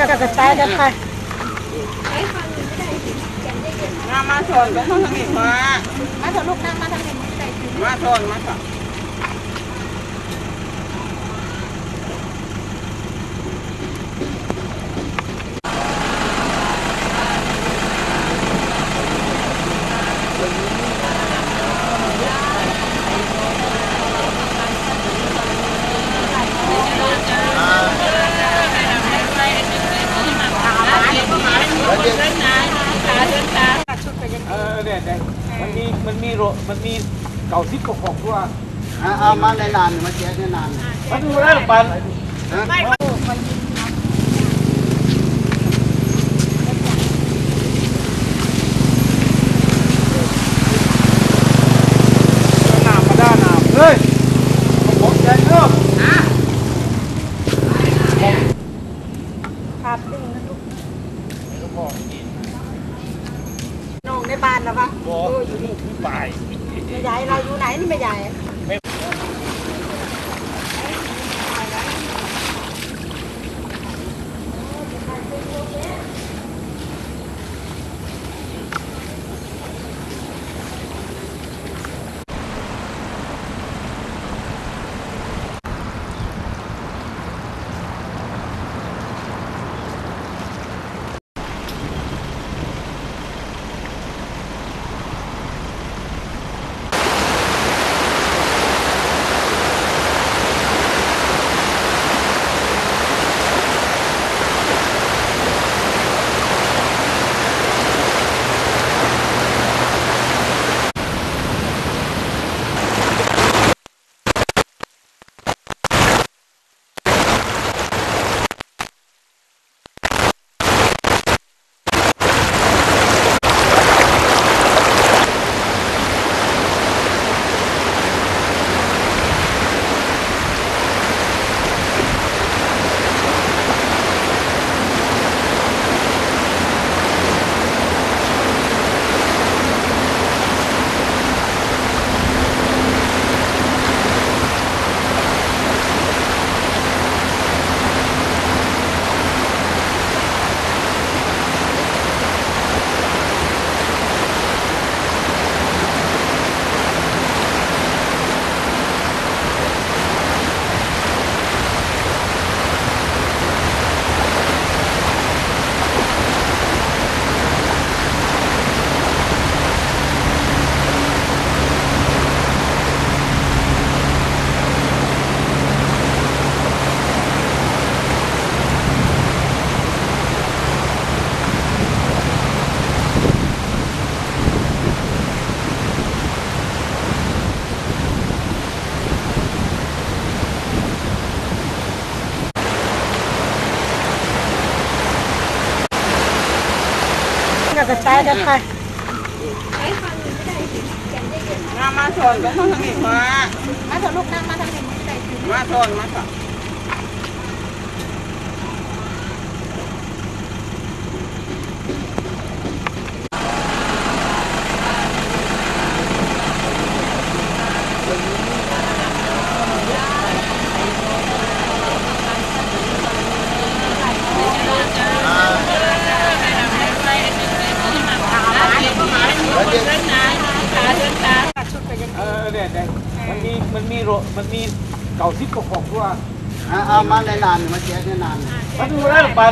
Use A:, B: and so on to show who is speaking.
A: ก็กระจายกันไป
B: มามาชนกันทางนี้มา
A: มาเถอนลูกนั่งมาทางนี้ใจถึง
B: มาชนมาชน
A: ชุดไปยัง
C: เออเนี่ยเนี่ย มันมีมันมีโรมันมีเก่าซิกกับของตัว
D: เอามาในนานมาเจ๊ในนาน
C: มันดูได้หรือเปล่าหนามมาด้านหนามเฮ้ยผมใจเนาะ
A: ขาดดึงนะลูกน้อง ในบ้านนะปะ
C: บออยู่นี่ที่ปลาย
A: แม่ใหญ่เราอยู่ไหนนี่แม่ใหญ่ ก็กระจายกันไป
B: มามาชนกันทางนี้มา
A: มาเถอะลูกนั่งมาทางนี้ใจถึง
B: มาชนมาชน
A: ชุดไปยัง
C: เออเนี่ยเนี่ย มันมีมันมีโรมันมีเก่าซิกกับของตัว
D: เอามาในนานมาเจ๊ในนาน
C: มันดูได้หรือเปล่า